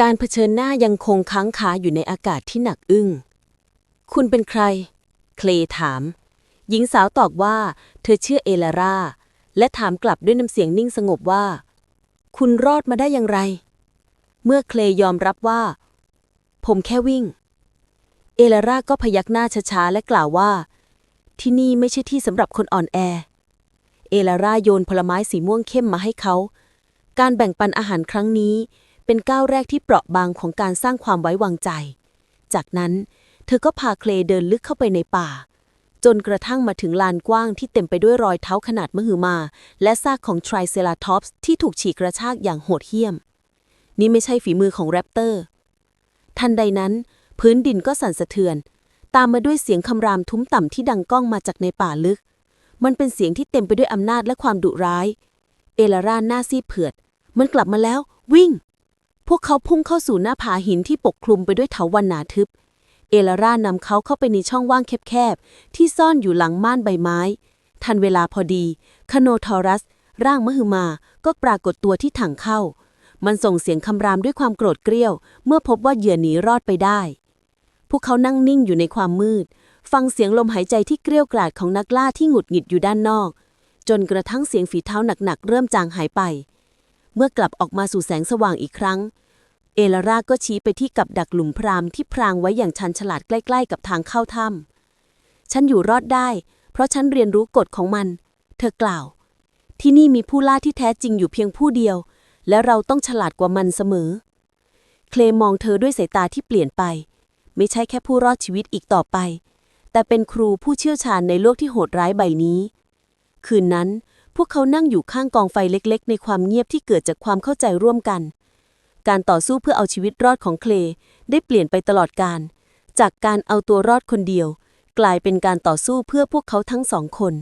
การเผชิญหน้ายังคงค้างคาอยู่ในอากาศที่หนักอึ้ง คุณเป็นใคร เคลถาม หญิงสาวตอบว่า เธอชื่อเอลาร่า และถามกลับด้วยน้ำเสียงนิ่งสงบว่า คุณรอดมาได้อย่างไร เมื่อเคลย์ยอมรับว่า ผมแค่วิ่ง เอลาร่าก็พยักหน้าช้าๆและกล่าวว่า ที่นี่ไม่ใช่ที่สำหรับคนอ่อนแอ เอลาร่าโยนผลไม้สีม่วงเข้มมาให้เขา การแบ่งปันอาหารครั้งนี้ เป็นก้าวแรกที่เปราะบางของการสร้างความไว้วางใจ จากนั้น เธอก็พาเคลเดินลึกเข้าไปในป่า จนกระทั่งมาถึงลานกว้างที่เต็มไปด้วยรอยเท้าขนาดมหึมา และซากของไทรเซราทอปส์ที่ถูกฉีกกระชากอย่างโหดเหี้ยม นี่ไม่ใช่ฝีมือของแรปเตอร์ ทันใดนั้น พื้นดินก็สั่นสะเทือน ตามมาด้วยเสียงคำรามทุ้มต่ำที่ดังก้องมาจากในป่าลึก มันเป็นเสียงที่เต็มไปด้วยอำนาจและความดุร้าย เอลาร่าหน้าซีดเผือด มันกลับมาแล้ว วิ่ง พวกเขาพุ่งเข้าสู่หน้าผาหินที่ปกคลุมไปด้วยเถาวัลย์หนาทึบ เอลาร่านำเขาเข้าไปในช่องว่างแคบๆ ที่ซ่อนอยู่หลังม่านใบไม้ ทันเวลาพอดีคโนทอรัส ร่างมหึมาก็ปรากฏตัวที่ถังเข้า มันส่งเสียงคำรามด้วยความโกรธเกรี้ยว เมื่อพบว่าเหยื่อหนีรอดไปได้ พวกเขานั่งนิ่งอยู่ในความมืด ฟังเสียงลมหายใจที่เกรี้ยวกราดของนักล่าที่หงุดหงิดอยู่ด้านนอก จนกระทั่งเสียงฝีเท้าหนักๆเริ่มจางหายไปเมื่อกลับออกมาสู่แสงสว่างอีกครั้ง เอลาร่าก็ชี้ไปที่กับดักหลุมพรามที่พรางไว้อย่างชันฉลาดใกล้ๆ กับทางเข้าถ้ำฉันอยู่รอดได้ เพราะฉันเรียนรู้กฎของมัน เธอกล่าว ที่นี่มีผู้ล่าที่แท้จริงอยู่เพียงผู้เดียว และเราต้องฉลาดกว่ามันเสมอ เคลมองเธอด้วยสายตาที่เปลี่ยนไป ไม่ใช่แค่ผู้รอดชีวิตอีกต่อไป แต่เป็นครูผู้เชี่ยวชาญในโลกที่โหดร้ายใบนี้ คืนนั้น พวกเขานั่งอยู่ข้างกองไฟเล็ก ๆ ในความเงียบที่เกิดจากความเข้าใจร่วมกัน การต่อสู้เพื่อเอาชีวิตรอดของเคลได้เปลี่ยนไปตลอดการ จากการเอาตัวรอดคนเดียว กลายเป็นการต่อสู้เพื่อพวกเขาทั้งสองคน